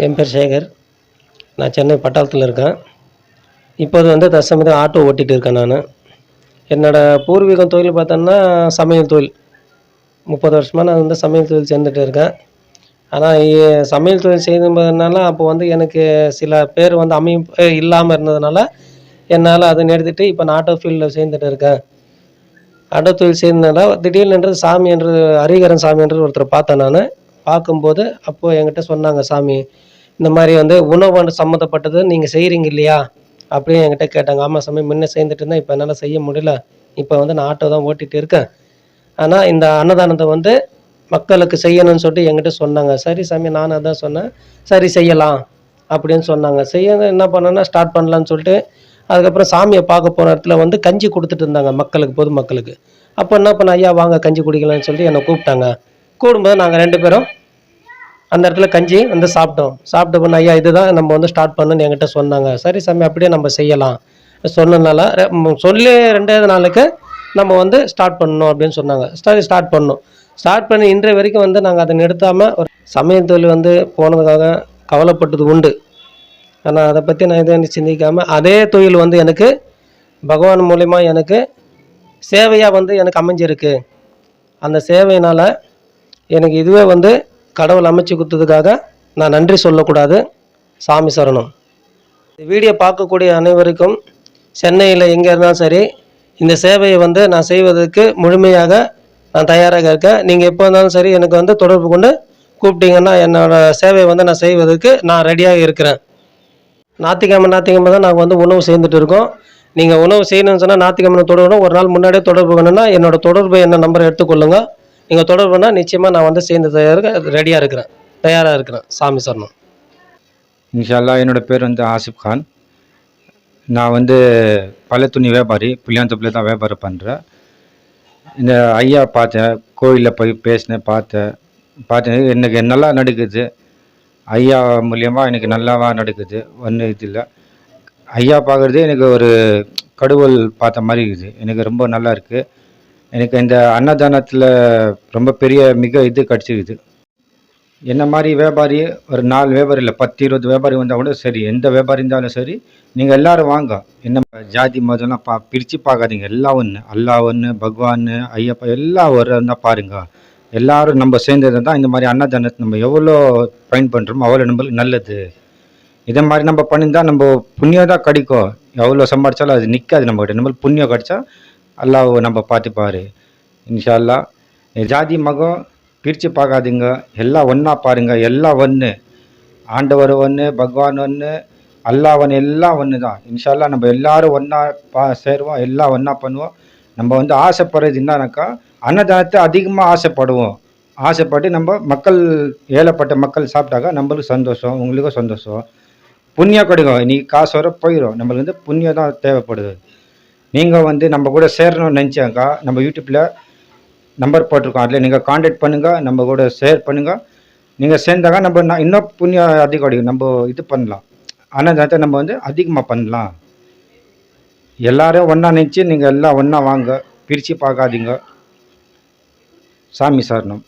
என் பேர் சேகர். நான் சென்னை பட்டாளத்தில் இருக்கேன். இப்போது வந்து தற்சமயத்தில் ஆட்டோ ஓட்டிகிட்டு இருக்கேன் நான். என்னோடய பூர்வீகம் தொழில் பார்த்தோன்னா சமையல் தொழில். முப்பது வருஷமாக நான் வந்து சமையல் தொழில் சேர்ந்துட்டு இருக்கேன். ஆனால் சமையல் தொழில் செய்யும்போதுனால அப்போ வந்து எனக்கு சில பேர் வந்து அமைப்பு இல்லாமல் இருந்ததுனால என்னால் அதை நிறுத்திட்டு இப்போ நான் ஆட்டோ ஃபீல்டில் சேர்ந்துட்டு இருக்கேன். ஆட்டோ தொழில் சேர்ந்ததுனால திடீர்னு சாமி என்று ஹரிகரன் சாமி என்று ஒருத்தர் பார்த்தேன் நான். பார்க்கும்போது அப்போது என்கிட்ட சொன்னாங்க சாமி இந்த மாதிரி வந்து உணவு சம்மந்தப்பட்டது நீங்கள் செய்கிறீங்க இல்லையா? அப்படின்னு என்கிட்ட கேட்டாங்க. ஆமாம் சாமி முன்னே சேர்ந்துட்டு இருந்தேன் இப்போ என்னால் செய்ய முடியல. இப்போ வந்து நான் ஆட்டோ தான் ஓட்டிகிட்டு இருக்கேன். ஆனால் இந்த அன்னதானத்தை வந்து மக்களுக்கு செய்யணும்னு சொல்லிட்டு என்கிட்ட சொன்னாங்க. சரி சாமி நானும் அதான் சொன்னேன். சரி செய்யலாம். அப்படின்னு சொன்னாங்க. செய்ய என்ன பண்ணேன்னா ஸ்டார்ட் பண்ணலான்னு சொல்லிட்டு அதுக்கப்புறம் சாமியை பார்க்க போன இடத்துல வந்து கஞ்சி கொடுத்துட்டு இருந்தாங்க மக்களுக்கு பொதுமக்களுக்கு. அப்போ என்ன பண்ண ஐயா வாங்க கஞ்சி குடிக்கலாம்னு சொல்லிட்டு என்னை கூப்பிட்டாங்க. கூடும்போது நாங்கள் ரெண்டு பேரும் அந்த இடத்துல கஞ்சி வந்து சாப்பிட்டோம். சாப்பிட்டு பண்ண ஐயா இதுதான் நம்ம வந்து ஸ்டார்ட் பண்ணுன்னு என்கிட்ட சொன்னாங்க. சரி சாமி அப்படியே நம்ம செய்யலாம். சொன்னதுனால சொல்லி ரெண்டாவது நாளுக்கு நம்ம வந்து ஸ்டார்ட் பண்ணணும் அப்படின்னு சொன்னாங்க. சரி ஸ்டார்ட் பண்ணோம். ஸ்டார்ட் பண்ணி இன்றைய வரைக்கும் வந்து நாங்கள் அதை நிறுத்தாமல் ஒரு சமையல் தொழில் வந்து போனதுக்காக கவலைப்பட்டது உண்டு. ஆனால் அதை பற்றி நான் எதுவும் சிந்திக்காமல் அதே தொழில் வந்து எனக்கு பகவான் மூலிமா எனக்கு சேவையாக வந்து எனக்கு அமைஞ்சிருக்கு. அந்த சேவையினால் எனக்கு இதுவே வந்து கடவுள் அமைச்சு கொடுத்ததுக்காக நான் நன்றி சொல்லக்கூடாது. சாமி சரணம். இந்த வீடியோ பார்க்கக்கூடிய அனைவருக்கும் சென்னையில் எங்கே இருந்தாலும் சரி இந்த சேவையை வந்து நான் செய்வதற்கு முழுமையாக நான் தயாராக இருக்கேன். நீங்கள் எப்போ இருந்தாலும் சரி எனக்கு வந்து தொடர்பு கொண்டு கூப்பிட்டீங்கன்னா என்னோடய சேவையை வந்து நான் செய்வதற்கு நான் ரெடியாக இருக்கிறேன். ஞாயிற்றுக்கிழமை ஞாயிற்றுக்கிழமை தான் நாங்கள் வந்து உணவு சேர்ந்துட்டு இருக்கோம். நீங்கள் உணவு செய்யணும்னு சொன்னால் ஞாயிற்றுக்கிழமை தொடர்பு ஒரு நாள் முன்னாடியே தொடர்பு வேணும்னா என்னோட தொடர்பு என்ன நம்பரை எடுத்துக்கொள்ளுங்கள் நீங்கள் தொடர்புனா நிச்சயமாக நான் வந்து சேர்ந்து தயாராக ரெடியாக இருக்கிறேன். தயாராக இருக்கிறேன். சாமி சரணம். இன்ஷால்லா என்னோடய பேர் வந்து ஆசிப் கான். நான் வந்து பல துணி வியாபாரி புளியாந்தப்பில் தான் வியாபாரம் பண்ணுறேன் இந்த ஐயா பார்த்தேன் கோயிலில் போய் பேசினேன் பார்த்தேன். பார்த்தேன் எனக்கு நல்லா நடக்குது. ஐயா மூலியமாக எனக்கு நல்லாவா நடக்குது. ஒன்றும் இது இல்லை. ஐயா பார்க்குறது எனக்கு ஒரு கடவுள் பார்த்த மாதிரி இருக்குது. எனக்கு ரொம்ப நல்லா இருக்குது எனக்கு இந்த அன்னதானத்தில் ரொம்ப பெரிய மிக இது கிடச்சிருக்குது. என்ன மாதிரி வியாபாரி ஒரு நாலு வியாபாரி இல்லை பத்து இருபது வியாபாரி வந்தால் கூட சரி எந்த வியாபாரி இருந்தாலும் சரி நீங்கள் எல்லோரும் வாங்க. என்ன ஜாதி மதம்லாம் பா பிரித்து பார்க்காதீங்க எல்லாம் ஒன்று அல்லாஹ் ஒன்று பகவான் ஐயப்பா எல்லாம் ஒரு தான் பாருங்க. எல்லாரும் நம்ம சேர்ந்தது தான் இந்த மாதிரி அன்னதானத்தை நம்ம எவ்வளோ பயன் பண்ணுறோமோ அவ்வளோ நம்மளுக்கு நல்லது. இதே மாதிரி நம்ம பண்ணியிருந்தால் நம்ம புண்ணியம் தான் கிடைக்கும். எவ்வளோ சம்பாதிச்சாலும் அது நிற்காது நம்மகிட்ட. நம்மளுக்கு புண்ணியம் கிடைச்சா அல்லாஹ் நம்ம பார்த்துப்பார். இன்ஷா அல்லாஹ் ஜாதி மகம் பிரித்து பார்க்காதீங்க. எல்லாம் ஒன்றா பாருங்கள் எல்லாம் ஒன்று ஆண்டவர் ஒன்று பகவான் ஒன்று அல்லாஹ் ஒன்று எல்லாம் ஒன்று தான் இன்ஷால்லா நம்ம எல்லாரும் ஒன்றா பா சேருவோம். எல்லாம் ஒன்றா பண்ணுவோம். நம்ம வந்து ஆசைப்படுறது என்னன்னாக்கா அன்னதானத்தை அதிகமாக ஆசைப்படுவோம். ஆசைப்பட்டு நம்ம மக்கள் ஏழைப்பட்ட மக்கள் சாப்பிட்டாக்கா நம்மளுக்கு சந்தோஷம் உங்களுக்கும் சந்தோஷம். புண்ணியம் கிடைக்கும் இன்றைக்கி காசு வர போயிடும் நம்மளுக்கு வந்து புண்ணியம் தான் தேவைப்படுது. நீங்கள் வந்து நம்ம கூட சேரணும்னு நினச்சாக்கா நம்ம யூடியூப்பில் நம்பர் போட்டிருக்கோம். அதில் நீங்கள் காண்டாக்ட் பண்ணுங்கள் நம்ம கூட ஷேர் பண்ணுங்கள் நீங்கள் சேர்ந்தாக்கா நம்ம நான் இன்னும் புண்ணியம் அதிகம் கிடைக்கும் நம்ம இது பண்ணலாம். அன்னதானத்தை நம்ம வந்து அதிகமாக பண்ணலாம். எல்லாரும் ஒன்றா நினச்சி நீங்கள் எல்லாம் ஒன்றா வாங்க பிரித்து பார்க்காதீங்க. சாமி சரணம்.